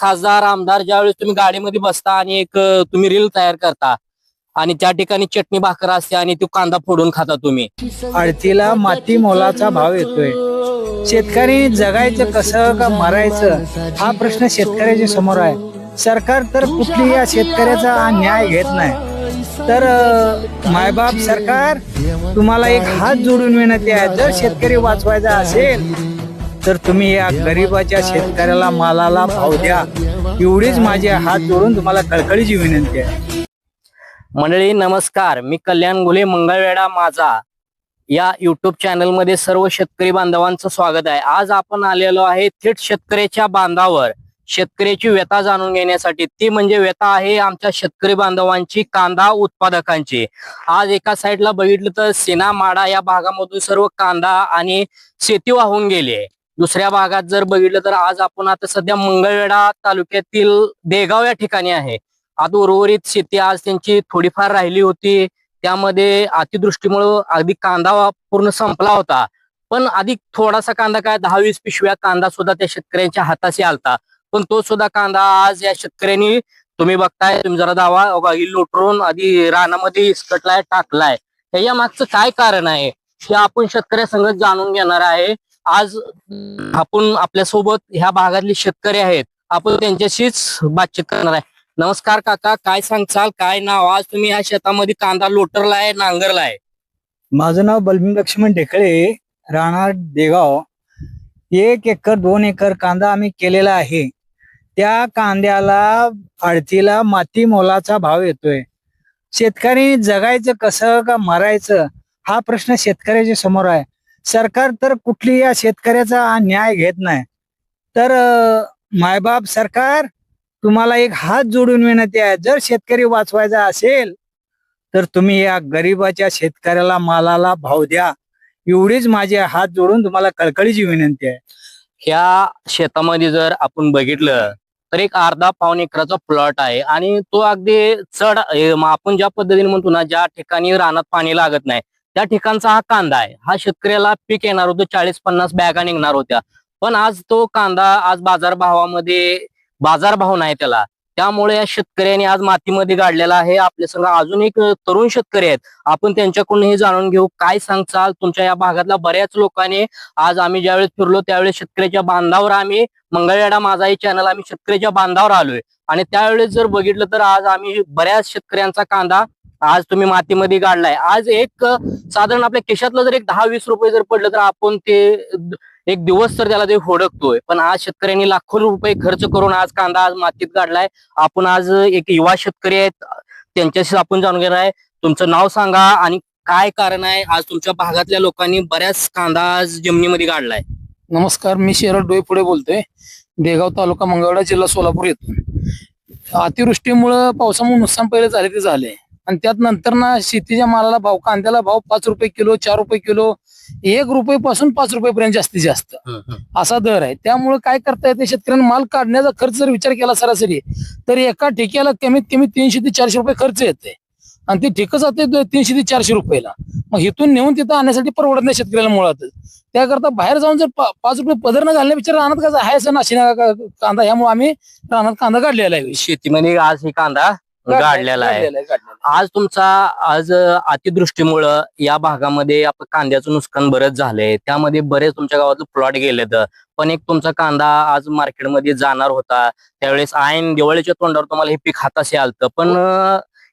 खासदार आमदार ज्यावेळेस तुम्ही गाडीमध्ये बसता आणि एक तुम्ही रील तयार करता आणि त्या ठिकाणी चटणी भाकर असते आणि तो कांदा फोडून खाता तुम्ही. आडतीला माती मोलाचा भाव येतोय. शेतकरी जगायचं कसं का मरायचं हा प्रश्न शेतकऱ्याच्या समोर आहे. सरकार तर कुठली या शेतकऱ्याचा न्याय घेत नाही. तर अं, मायबाप सरकार तुम्हाला एक हात जोडून विनंती आहे. जर शेतकरी वाचवायचा असेल तर तुम्ही या गरीबाच्या शेतकऱ्याला मालाला भाव द्या. एवढीच माझे हात जोडून तुम्हाला कळकळीची विनंती आहे. मंडळी नमस्कार. मी कल्याण गुले मंगळवेढा माझा. या युट्यूब चॅनलमध्ये सर्व शेतकरी बांधवांचं स्वागत आहे. आज आपण आलेलो आहे थेट शेतकऱ्याच्या बांधावर. शेतकऱ्याची व्यथा जाणून घेण्यासाठी. ती म्हणजे व्यथा आहे आमच्या शेतकरी बांधवांची कांदा उत्पादकांची. आज एका साईडला बघितलं तर सेना माडा या भागामधून सर्व कांदा आणि शेती वाहून गेली आहे. दुसऱ्या भागात जर बघितलं तर आज आपण आता सध्या मंगळवेढा तालुक्यातील देगाव या ठिकाणी आहे. आज उर्वरित शेती आज त्यांची थोडीफार राहिली होती. त्यामध्ये अतिदृष्टीमुळं अगदी कांदा पूर्ण संपला होता. पण अधिक थोडासा कांदा काय दहा वीस पिशव्या कांदा सुद्धा त्या शेतकऱ्यांच्या हाताशी आलता. पण तो सुद्धा कांदा आज या शेतकऱ्यांनी तुम्ही बघताय तुम्ही जरा दावा लोटरून आधी रानामध्ये इसकटलाय टाकलाय. त्याच्या मागचं काय कारण आहे हे आपण शेतकऱ्या शेतकऱ्यासंगत जाणून घेणार आहे. आज आपण आपल्यासोबत ह्या भागातले शेतकरी आहेत. आपण त्यांच्याशीच बातचीत करणार आहे. नमस्कार काका काय सांगचाल काय नाव? आज तुम्ही ह्या शेतामध्ये कांदा लोटरला आहे नांगरला आहे माझं नाव बलभीम लक्ष्मण ढेकळे राहणार देगाव. एक एकर दोन एकर कांदा आम्ही केलेला आहे. त्या कांद्याला आळतीला माती मोलाचा भाव येतोय. शेतकरी जगायचं कसं का मरायचं? हा प्रश्न शेतकऱ्याच्या समोर आहे. सरकार तर कुठली या शेतकऱ्याचा न्याय घेत नाही. तर मायबाप सरकार तुम्हाला एक हात जोडून विनंती आहे जर शेतकरी वाचवायचा असेल तर तुम्ही या गरीबाच्या शेतकऱ्याला मालाला भाव द्या. एवढीच माझे हात जोडून तुम्हाला कळकळीची विनंती आहे. ह्या शेतामध्ये जर आपण बघितलं तर एक अर्धा पाऊन एकराचा प्लॉट आहे आणि तो अगदी चढ आपण ज्या पद्धतीने म्हणतो ना ज्या ठिकाणी रानात पाणी लागत नाही त्या ठिकाणचा हा कांदा आहे. हा शेतकऱ्याला पीक येणार होतं चाळीस पन्नास बॅगा निघणार होत्या. पण आज तो कांदा आज बाजार भावामध्ये बाजार भाव नाही त्याला. त्यामुळे या शेतकऱ्यांनी आज मातीमध्ये गाडलेला आहे. आपल्या संग अजून एक तरुण शेतकरी आहेत. आपण त्यांच्याकडून हे जाणून घेऊ काय सांगचाल तुमच्या या भागातल्या बऱ्याच लोकांनी आज आम्ही ज्यावेळेस फिरलो त्यावेळेस शेतकऱ्याच्या बांधावर आम्ही मंगळवेडा माझा हे चॅनल आम्ही शेतकऱ्याच्या बांधावर आलोय. आणि त्यावेळेस जर बघितलं तर आज आम्ही बऱ्याच शेतकऱ्यांचा कांदा आज तुम्ही मातीमध्ये गाडलाय. आज एक साधारण आपल्या केशातलं जर एक दहा वीस रुपये जर पडलं तर आपण ते एक दिवस तर त्याला ते होडकतोय. पण आज शेतकऱ्यांनी लाखो रुपये खर्च करून आज कांदा आज मातीत काढलाय आपण आज एक युवा शेतकरी आहेत त्यांच्याशी आपण जाणून घेणार आहे. तुमचं नाव सांगा आणि काय कारण आहे आज तुमच्या भागातल्या लोकांनी बऱ्याच कांदा आज जमिनीमध्ये काढलाय नमस्कार मी शरद डोईपुढे बोलतोय. देगाव तालुका मंगळवाडा जिल्हा सोलापूर येथून अतिवृष्टीमुळं पावसामुळे नुकसान पहिले झाले ते झाले. आणि त्यात नंतर ना शेतीच्या मालाला भाव कांद्याला भाव पाच रुपये किलो चार रुपये किलो एक रुपये पासून पाच रुपये पर्यंत जास्तीत जास्त. असा दर आहे. त्यामुळे काय करता येते शेतकऱ्यांना? माल काढण्याचा खर्च जर विचार केला सरासरी तर एका ठेक्याला कमीत कमी तीनशे ते चारशे रुपये खर्च येते आणि ती ठेकं जाते तीनशे ते चारशे रुपयाला. मग इथून नेऊन तिथं आणण्यासाठी परवडत नाही शेतकऱ्याला मुळातच. त्याकरता बाहेर जाऊन जर पाच रुपये पदर न घालण्या विचार राहणार का आहे असं नाशिना कांदा? ह्यामुळे आम्ही रानात कांदा काढलेला आहे. शेतीमध्ये आज हे कांदा गाडलेला आहे. आज तुमचा आज अ, अतिवृष्टीमुळं या भागामध्ये आपण कांद्याचं नुकसान बरंच झालंय. त्यामध्ये बरेच तुमच्या गावातलं प्लॉट गेलेत. पण एक तुमचा कांदा आज मार्केटमध्ये जाणार होता. त्यावेळेस ऐन दिवाळीच्या तोंडावर तुम्हाला हे पीक हाताशी आलतं. पण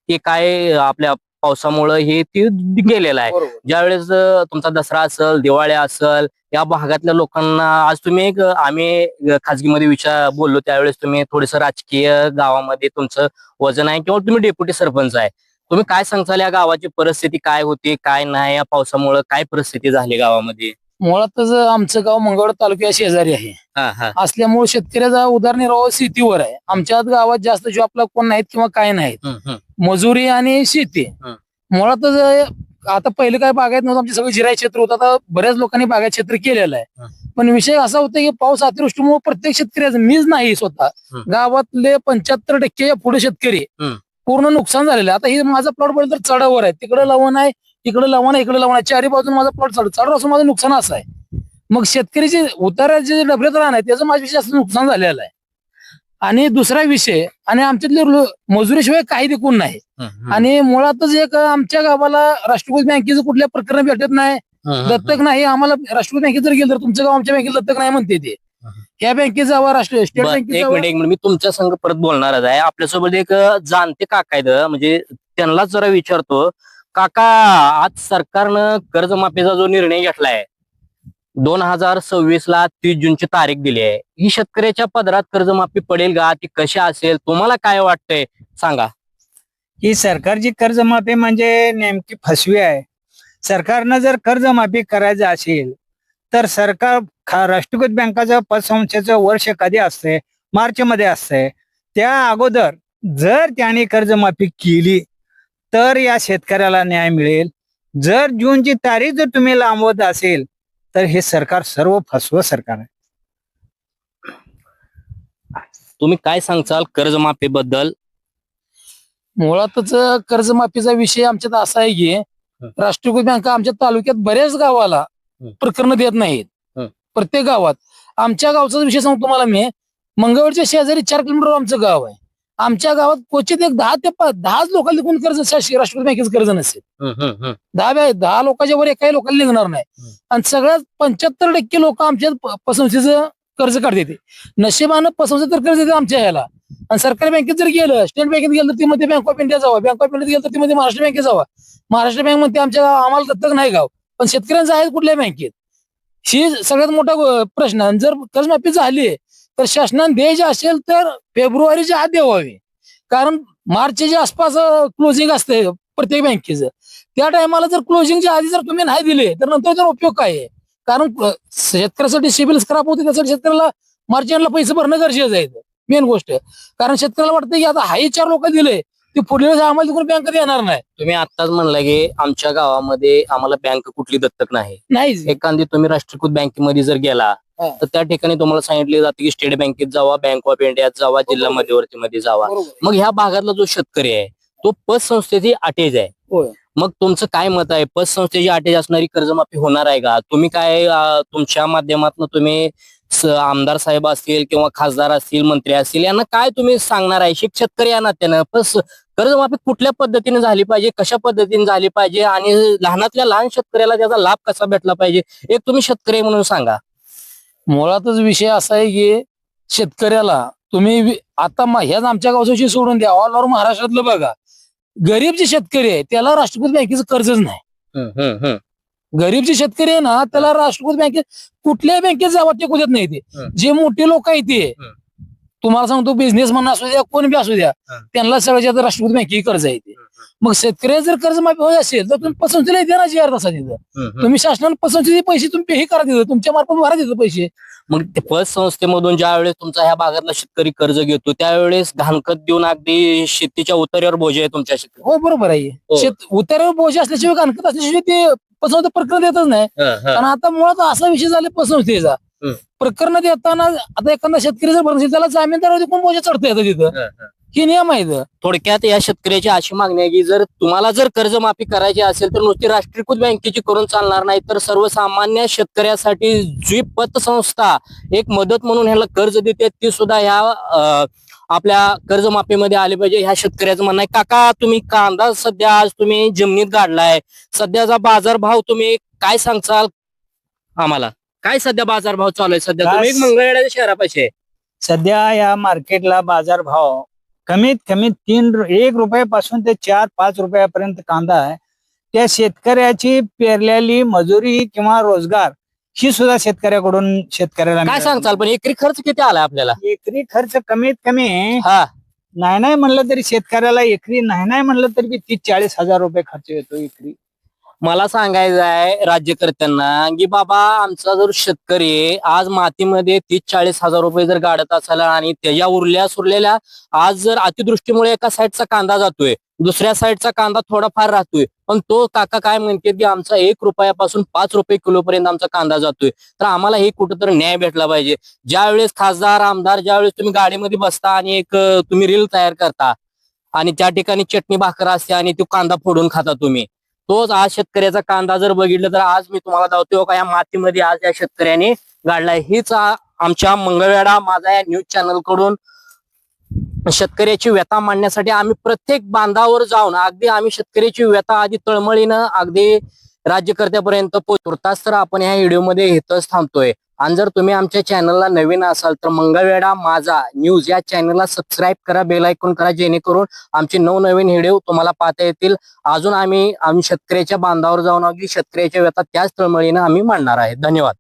हे काय आपल्या पावसामुळं हे ते गेलेलं आहे. ज्यावेळेस तुमचा दसरा असेल दिवाळी असेल या भागातल्या लोकांना आज तुम्ही एक आम्ही खाजगीमध्ये विचार बोललो त्यावेळेस तुम्ही थोडस राजकीय गावामध्ये तुमचं वजन आहे किंवा तुम्ही डेप्युटी सरपंच आहे. तुम्ही काय सांगताल या गावाची परिस्थिती काय होती काय नाही या पावसामुळे काय परिस्थिती झाली गावामध्ये? मुळातच आमचं गाव मंगळवेढा तालुक्या शेजारी आहे हा हा असल्यामुळे शेतकऱ्याचा उदरनिर्वाह शेतीवर आहे आमच्या गावात जास्त जॉबला कोण नाहीत किंवा काय नाहीत हम्म, हम्म. मजुरी आणि शेती हं. मुळातच आता पहिले काय बागायत नव्हतं आमचे सगळे जिराय क्षेत्र होतं आता बऱ्याच लोकांनी बागायत क्षेत्र केलेलं आहे. पण विषय असा होता की पाऊस अतिवृष्टीमुळे प्रत्येक शेतकऱ्याचं मीच नाही स्वतः हं. गावातले पंच्याहत्तर टक्के पुढे शेतकरी हं. पूर्ण नुकसान झालेलं आहे आता हे माझा प्लॉट बघितलं तर चढावर आहे तिकडे लावण आहे इकडे लावण आहे इकडे लावण आहे चारी बाजून माझा प्लॉट चढ चढ असून माझं नुकसान असं आहे. मग शेतकऱ्याचे उताराचे जे डबऱ्यात राहणार आहे त्याचं माझ्यापेक्षा जास्त नुकसान झालेलं आहे. आणि दुसरा विषय आणि आमच्यातले मजुरीशिवाय काही देखून नाही. आणि मुळातच एक आमच्या गावाला राष्ट्रकुल बँकेचं कुठल्या प्रकरण भेटत नाही. दत्तक नाही आम्हाला राष्ट्रकुल बँकेत जर गेलं तर तुमचं गाव आमच्या बँकेत दत्तक नाही म्हणते ते. या बँकेत जावा राष्ट्रीय स्टेट बँकेत मी तुमच्या संग परत बोलणारच आहे. आपल्यासोबत एक जाणते काका आहेत. म्हणजे त्यांनाच जरा विचारतो. काका आज सरकारनं कर्जमाफीचा जो निर्णय घेतलाय दोन हजार सव्वीस ला तीस जूनची तारीख दिली आहे. ही शेतकऱ्याच्या पदरात कर्जमाफी पडेल का? ती कशी असेल? तुम्हाला काय वाटतंय? सांगा. ही सरकारची कर्जमाफी म्हणजे नेमकी फसवी आहे. सरकारनं जर कर्जमाफी करायचं असेल तर सरकार राष्ट्रीयकृत बँकाचं पतसंस्थेचं वर्ष कधी असतंय? मार्च मध्ये असतंय. त्या अगोदर जर त्याने कर्जमाफी केली तर या शेतकऱ्याला न्याय मिळेल. जर जूनची तारीख जर तुम्ही लांबवत असेल तर हे सरकार सर्व फसवं सरकार आहे. तुम्ही काय सांगचाल कर्जमाफी बद्दल मुळातच कर्जमाफीचा विषय आमच्यात असा आहे की राष्ट्रीयकृत बँका आमच्या तालुक्यात बऱ्याच गावाला. प्रकरण देत नाहीत. प्रत्येक गावात. आमच्या गावचा विषय सांगतो तुम्हाला मी. मंगळवारच्या शेजारी चार किलोमीटर आमचं गाव आहे. आमच्या गावात क्वचित एक दहा ते दहाच लोकांना कोण कर्ज राष्ट्रीय बँकेचं कर्ज नसेल. दहा दहा लोकांच्या वर एकाही लोकांना निघणार नाही. आणि सगळ्यात पंच्याहत्तर टक्के लोक आमच्या पसंतीचं कर्ज काढते ते. नशिबानं पसंती तर कर्ज देते आमच्या ह्याला. आणि सरकारी बँकेत जर गेलं स्टेट बँकेत गेलं तर ती मध्ये बँक ऑफ इंडिया जावा. बँक ऑफ इंडियात गेलं तर ती मध्ये महाराष्ट्र बँकेत जावा. महाराष्ट्र बँकमध्ये आमच्या आम्हाला दत्तक नाही गाव. पण शेतकऱ्यांचं आहे कुठल्या बँकेत. ही सगळ्यात मोठा प्रश्न. आणि जर कर्जमाफी झाली तर शासनाने द्यायचे असेल तर फेब्रुवारीच्या आत द्यावावी कारण मार्चच्या आसपास क्लोजिंग असते प्रत्येक बँकेचं. त्या टायमाला जर क्लोजिंगच्या आधी जर तुम्ही नाही दिले तर नंतर त्याचा उपयोग काय आहे? कारण शेतकऱ्यासाठी सिबिल स्क्रॅप होते त्यासाठी शेतकऱ्याला मार्च एंडला पैसे भरणं गरजेचं आहे. मेन गोष्ट. कारण शेतकऱ्याला वाटतं की आता हाही चार लोक दिले ते वेळेस आम्हाला तिकडून बँक येणार नाही. तुम्ही आत्ताच म्हणला की आमच्या गावामध्ये आम्हाला बँक कुठली दत्तक नाही. नाही एखादी तुम्ही राष्ट्रीयकृत बँकेमध्ये जर गेला. तर त्या ठिकाणी तुम्हाला सांगितले जाते की स्टेट बँकेत जावा बँक ऑफ इंडियात जावा जिल्हा मध्यवर्ती मध्ये जावा. मग ह्या भागातला जो शेतकरी आहे तो पतसंस्थेची अटेज आहे. मग तुमचं काय मत आहे? पतसंस्थेची अटेज असणारी कर्जमाफी होणार आहे का? तुम्ही काय तुमच्या माध्यमातून तुम्ही आमदार साहेब असतील किंवा खासदार असतील मंत्री असतील यांना काय तुम्ही सांगणार आहे? शेतकरी या नात्यानं. पस कर्जमाफी कुठल्या पद्धतीने झाली पाहिजे? कशा पद्धतीने झाली पाहिजे? आणि लहानातल्या लहान शेतकऱ्याला त्याचा लाभ कसा भेटला पाहिजे? एक तुम्ही शेतकरी म्हणून सांगा. मुळातच विषय असा आहे की शेतकऱ्याला तुम्ही आता ह्याच आमच्या विषय सोडून द्या. ऑल ओव्हर महाराष्ट्रातलं बघा. गरीब जे शेतकरी आहे त्याला राष्ट्रपती बँकेचं कर्जच नाही. गरीब जे शेतकरी आहे ना त्याला राष्ट्रपती बँकेत कुठल्याही बँकेत जावं ते कुठत नाही ते. जे मोठे लोक आहेत ते. तुम्हाला सांगतो बिझनेस म्हणा असू द्या कोण बी असू द्या. त्यांना सगळ्यात राष्ट्रपती बँकेची कर्ज आहे ते. मग शेतकरी जर कर्ज माफी होत असेल तर तुम्ही पसंतीला जी अर्थ असा तिथं. तुम्ही शासनाला पसंतीचे पैसे तुम्ही पे हे करा तिथं तुमच्या मार्फत भरा तिथं पैसे. मग ते पतसंस्थेमधून ज्या वेळेस तुमचा ह्या भागातला शेतकरी कर्ज घेतो त्यावेळेस घाणखत देऊन अगदी शेतीच्या उतऱ्यावर बोजे आहे तुमच्या शेतकरी. हो बरोबर आहे. हो. शेत उतार्यावर बोजा असल्याशिवाय कानकत असल्याशिवाय ते पसंत प्रकरण देतच नाही. कारण आता मुळात असा विषय झाला पसंतीचा. प्रकरण देताना आता एखादा शेतकरी जर भरणार त्याला जामीनदार कोण बोजा चढता येतं तिथं? हे नियम आहे इथं. थोडक्यात या शेतकऱ्याची अशी मागणी आहे की जर तुम्हाला जर कर्जमाफी करायची असेल तर नुसती राष्ट्रीयकृत बँकेची करून चालणार नाही तर सर्वसामान्य शेतकऱ्यासाठी जी पतसंस्था एक मदत म्हणून ह्याला कर्ज देते. ती सुद्धा ह्या आपल्या कर्जमाफीमध्ये आली पाहिजे. ह्या शेतकऱ्याचं म्हणणं आहे काका तुम्ही कांदा सध्या आज तुम्ही जमिनीत काढलाय सध्याचा बाजार भाव तुम्ही काय सांगचाल आम्हाला. काय सध्या बाजार भाव चालू आहे? सध्या तुम्ही एक मंगळवेढ्याच्या शहरापाशी आहे. सध्या या मार्केटला बाजारभाव कमीत कमी तीन एक रुपयापासून ते चार पाच रुपयापर्यंत कांदा आहे. त्या शेतकऱ्याची पेरलेली मजुरी किंवा रोजगार ही सुद्धा शेतकऱ्याकडून शेतकऱ्याला काय सांगचाल पण एकरी खर्च किती आलाय आपल्याला. एकरी खर्च कमीत कमी हा. नाही नाही म्हणलं तरी शेतकऱ्याला एकरी नाही नाही म्हणलं तरी बी तीस चाळीस हजार रुपये खर्च येतो एकरी. मला सांगायचं आहे राज्यकर्त्यांना की बाबा आमचा जर शेतकरी आज मातीमध्ये तीस चाळीस हजार रुपये जर गाडत असाल आणि त्याच्या उरल्या सुरलेल्या आज जर अतिदृष्टीमुळे एका साईडचा कांदा जातोय दुसऱ्या साईडचा कांदा थोडाफार राहतोय पण तो काका काय म्हणते की आमचा एक रुपयापासून पाच रुपये किलो पर्यंत आमचा कांदा जातोय. तर आम्हाला हे कुठंतरी न्याय भेटला पाहिजे. ज्यावेळेस खासदार आमदार ज्यावेळेस तुम्ही गाडीमध्ये बसता आणि एक तुम्ही रील तयार करता आणि त्या ठिकाणी चटणी भाकर असते आणि तो कांदा फोडून खाता तुम्ही. तोच आज शेतकऱ्याचा कांदा जर बघितलं तर आज मी तुम्हाला दावतो का या मातीमध्ये आज या शेतकऱ्याने गाडलाय. हीच आमच्या मंगळवेढा माझा या न्यूज चॅनलकडून शेतकऱ्याची व्यथा मांडण्यासाठी आम्ही प्रत्येक बांधावर जाऊन अगदी आम्ही शेतकऱ्याची व्यथा आधी तळमळीनं अगदी राज्यकर्त्यापर्यंत पोहोचताच तर आपण ह्या व्हिडिओमध्ये इथंच थांबतोय. आणि जर तुम्ही आमच्या चॅनलला नवीन असाल तर मंगळवेढा माझा न्यूज या चॅनलला सबस्क्राईब करा बेल ऐकून करा जेणेकरून आमचे नवनवीन व्हिडिओ तुम्हाला पाहता येतील. अजून आम्ही आम्ही शेतकऱ्याच्या बांधावर जाऊन अगदी शेतकऱ्याच्या व्यथा त्याच तळमळीनं आम्ही मांडणार आहे. धन्यवाद.